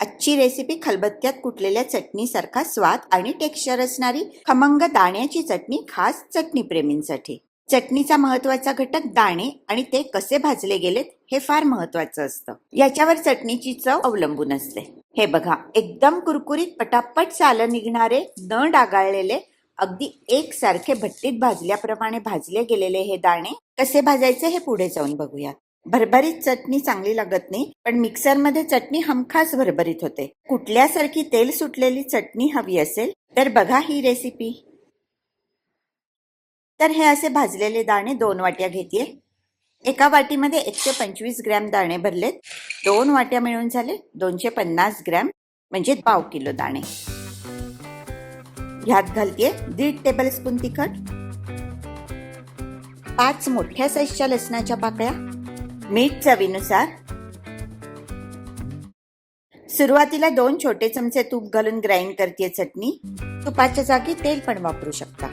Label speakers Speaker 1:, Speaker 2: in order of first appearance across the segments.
Speaker 1: आजची रेसिपी खलबत्त्यात कुटलेल्या चटणीसारखा स्वाद आणि टेक्स्चर असणारी खमंग दाण्याची चटणी खास चटणी प्रेमींसाठी. चटणीचा महत्त्वाचा घटक दाणे आणि ते कसे भाजले गेलेत हे फार महत्वाचं असतं. याच्यावर चटणीची चव अवलंबून असते. हे बघा एकदम कुरकुरीत पटापट चालं निघणारे न डागाळलेले अगदी एकसारखे भट्टीत भाजल्याप्रमाणे भाजले गेलेले हे दाणे कसे भाजायचे हे पुढे जाऊन बघूया भरभरीत चटणी चांगली लागत नाही पण मिक्सरमध्ये चटणी हमखास भरभरीत होते. कुठल्यासारखी तेल सुटलेली चटणी हवी असेल तर बघा ही रेसिपी तर हे असे भाजलेले दाणे दोन वाट्या घेते एका वाटीमध्ये एकशे पंचवीस ग्रॅम दाणे भरलेत. दोन वाट्या मिळून झाले दोनशे पन्नास ग्रॅम म्हणजे पाव किलो दाणे. ह्यात घालतीये दीड टेबल स्पून तिखट. पाच मोठ्या साईजच्या लसणाच्या पाकळ्या. मीठ चवीनुसार. सुरुवातीला दोन छोटे चमचे तूप घालून ग्राइंड करते चटणी. तुपाच्या जागी तेल पण वापरू शकता.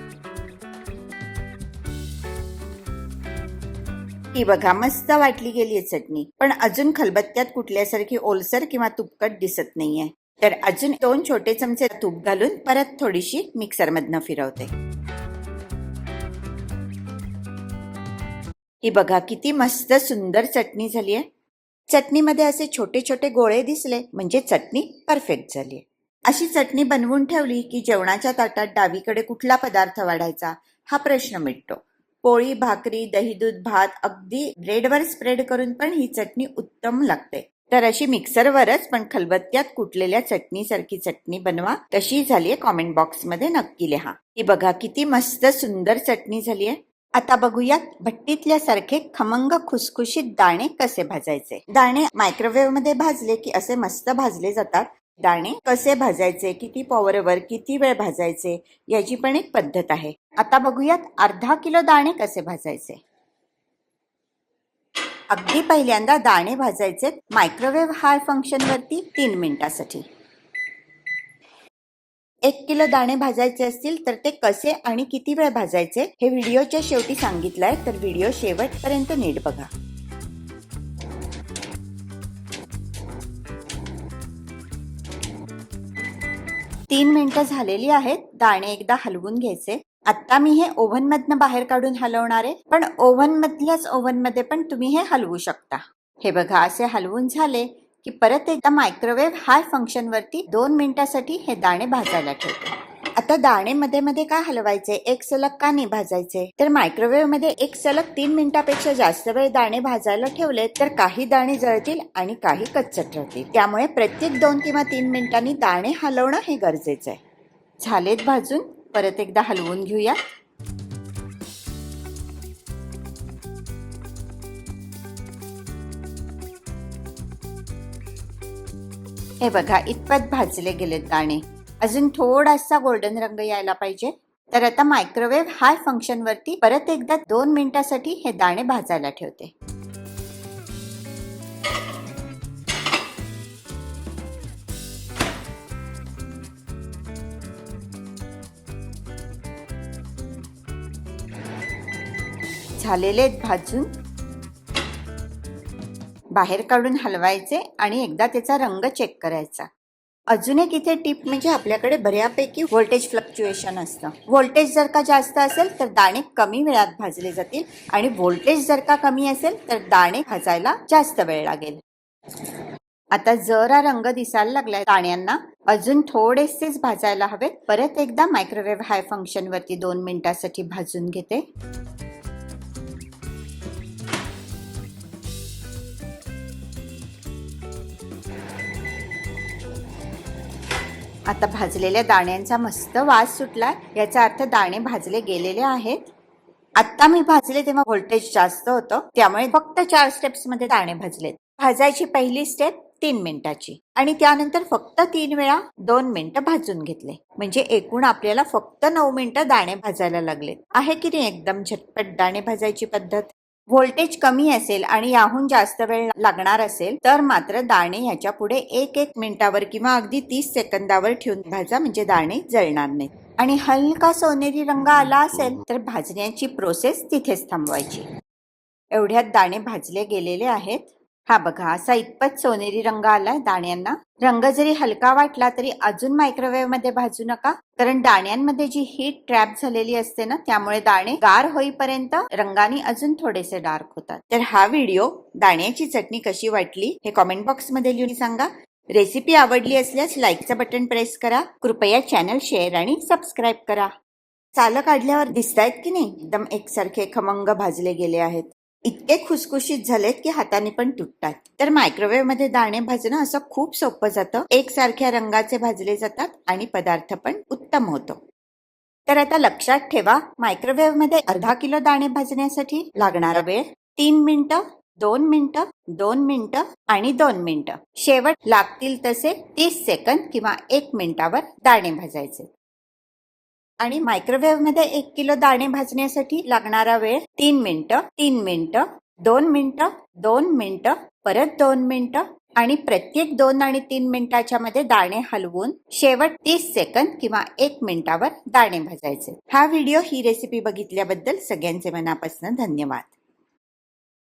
Speaker 1: ही बघा मस्त वाटली गेली चटणी. पण अजून खलबत्त्यात कुठल्यासारखी ओलसर किंवा तुपकट दिसत नाहीये. तर अजून दोन छोटे चमचे तूप घालून परत थोडीशी मिक्सर मधनं फिरवते. ही बघा किती मस्त सुंदर चटणी झालीये चटणीमध्ये असे छोटे छोटे गोळे दिसले म्हणजे चटणी परफेक्ट झाली अशी चटणी बनवून ठेवली की जेवणाच्या ताटात डावीकडे कुठला पदार्थ वाढायचा हा प्रश्न मिटतो. पोळी भाकरी दही दूध भात अगदी ब्रेडवर स्प्रेड करून पण ही चटणी उत्तम लागते. तर अशी मिक्सरवरच पण खलबत्त्यात कुटलेल्या चटणीसारखी चटणी बनवा तशी झालीये कॉमेंट बॉक्समध्ये नक्की लिहा. ही बघा किती मस्त सुंदर चटणी झालीये आता बघूयात भट्टीतल्या सारखे खमंग खुसखुशीत दाणे कसे भाजायचे? दाणे मायक्रोवेव्हमध्ये भाजले की असे मस्त भाजले जातात. दाणे कसे भाजायचे? किती पॉवरवर किती वेळ भाजायचे? याची पण एक पद्धत आहे. आता बघूयात अर्धा किलो दाणे कसे भाजायचे? अगदी पहिल्यांदा दाणे भाजायचे मायक्रोवेव्ह हाय फंक्शन वरती तीन मिनिटासाठी. एक किलो दाणे भाजायचे असतील तर ते कसे आणि किती वेळ भाजायचे हे व्हिडिओच्या शेवटी सांगितलंय तर व्हिडिओ शेवटपर्यंत नीट बघा. तीन मिनिटं झालेली आहेत दाणे एकदा हलवून घ्यायचे. आता मी हे ओव्हन मधनं बाहेर काढून हलवणार आहे पण ओव्हन मधल्याच ओव्हनमध्ये पण तुम्ही हे हलवू शकता. हे बघा असे हलवून झाले. की परत एकदा मायक्रोवेव्ह हाय फंक्शन वरती दोन मिनिटासाठी हे दाणे भाजायला ठेवते. आता दाणे मध्ये मध्ये का हलवायचे एक सलग का नाही भाजायचे तर मायक्रोवेव्हमध्ये एक सलग तीन मिनिटापेक्षा जास्त वेळ दाणे भाजायला ठेवले तर काही दाणे जळतील आणि काही कच्चट राहतील त्यामुळे प्रत्येक दोन किंवा तीन मिनिटांनी दाणे हलवणं हे गरजेचं आहे झालेत भाजून परत एकदा हलवून घेऊया. हे बघा इतपत भाजले गेलेत दाणे. अजून थोडासा गोल्डन रंग यायला पाहिजे. तर आता मायक्रोवेव्ह हाय फंक्शन वरती परत एकदा दोन मिनिटासाठी हे दाणे भाजायला ठेवते. झालेले आहेत भाजून. बाहेर काढून हलवायचे आणि एकदा त्याचा रंग चेक करायचा. अजून एक इथे टिप म्हणजे आपल्याकडे बऱ्यापैकी व्होल्टेज फ्लक्च्युएशन असतं. व्होल्टेज जर का जास्त असेल तर दाणे कमी वेळात भाजले जातील आणि व्होल्टेज जर का कमी असेल तर दाणे भाजायला जास्त वेळ लागेल. आता जरा रंग दिसायला लागलाय दाण्यांना अजून थोडेसेच भाजायला हवेत. परत एकदा मायक्रोवेव्ह हाय फंक्शन वरती दोन मिनिटासाठी भाजून घेते. आता भाजलेल्या दाण्यांचा मस्त वास सुटला याचा अर्थ दाणे भाजले गेलेले आहेत. आता मी भाजले तेव्हा व्होल्टेज जास्त होतं. त्यामुळे फक्त चार स्टेप्समध्ये दाणे भाजलेत. भाजायची पहिली स्टेप तीन मिनिटाची. आणि त्यानंतर फक्त तीन वेळा दोन मिनिटं भाजून घेतले. म्हणजे एकूण आपल्याला फक्त नऊ मिनिटं दाणे भाजायला लागले आहे की नाही एकदम झटपट दाणे भाजायची पद्धत? व्होल्टेज कमी असेल आणि याहून जास्त वेळ लागणार असेल तर मात्र दाणे ह्याच्या पुढे एक एक मिनिटावर किंवा अगदी तीस सेकंदावर ठेवून भाजा म्हणजे दाणे जळणार नाही आणि हलका सोनेरी रंग आला असेल तर भाजण्याची प्रोसेस तिथेच थांबवायची. एवढ्यात दाणे भाजले गेलेले आहेत. हा बघा असा इतपत सोनेरी रंग आलाय दाण्यांना. रंग जरी हलका वाटला तरी अजून मायक्रोवेव्हमध्ये भाजू नका. कारण दाण्यांमध्ये जी हीट ट्रॅप झालेली असते ना त्यामुळे दाणे गार होईपर्यंत रंगाने अजून थोडेसे डार्क होतात. तर हा व्हिडिओ दाण्याची चटणी कशी वाटली हे कॉमेंट बॉक्समध्ये लिहून सांगा. रेसिपी आवडली असल्यास लाईकचं बटन प्रेस करा. कृपया चॅनल शेअर आणि सबस्क्राईब करा. चालं काढल्यावर दिसतायत की नाही? एकदम एकसारखे खमंग भाजले गेले आहेत. इतके खुसखुशीत झालेत की हाताने पण तुटतात. तर मायक्रोवेव्हमध्ये दाणे भाजणं असं खूप सोपं जातं. एकसारख्या रंगाचे भाजले जातात आणि पदार्थ पण उत्तम होतो. तर आता लक्षात ठेवा मायक्रोवेव्हमध्ये अर्धा किलो दाणे भाजण्यासाठी लागणारा वेळ तीन मिनिटं दोन मिनिटं दोन मिनिटं आणि दोन मिनिटं. शेवट लागतील तसे तीस सेकंद किंवा एक मिनिटावर दाणे भाजायचे. आणि मायक्रोवेव्हमध्ये एक किलो दाणे भाजण्यासाठी लागणारा वेळ तीन मिनिटं तीन मिनिटं दोन मिनिटं दोन मिनिटं परत दोन मिनिटं आणि प्रत्येक दोन आणि तीन मिनिटाच्या मध्ये दाणे हलवून शेवट तीस सेकंद किंवा एक मिनिटावर दाणे भाजायचे. हा व्हिडिओ ही रेसिपी बघितल्याबद्दल सगळ्यांचे मनापासून धन्यवाद.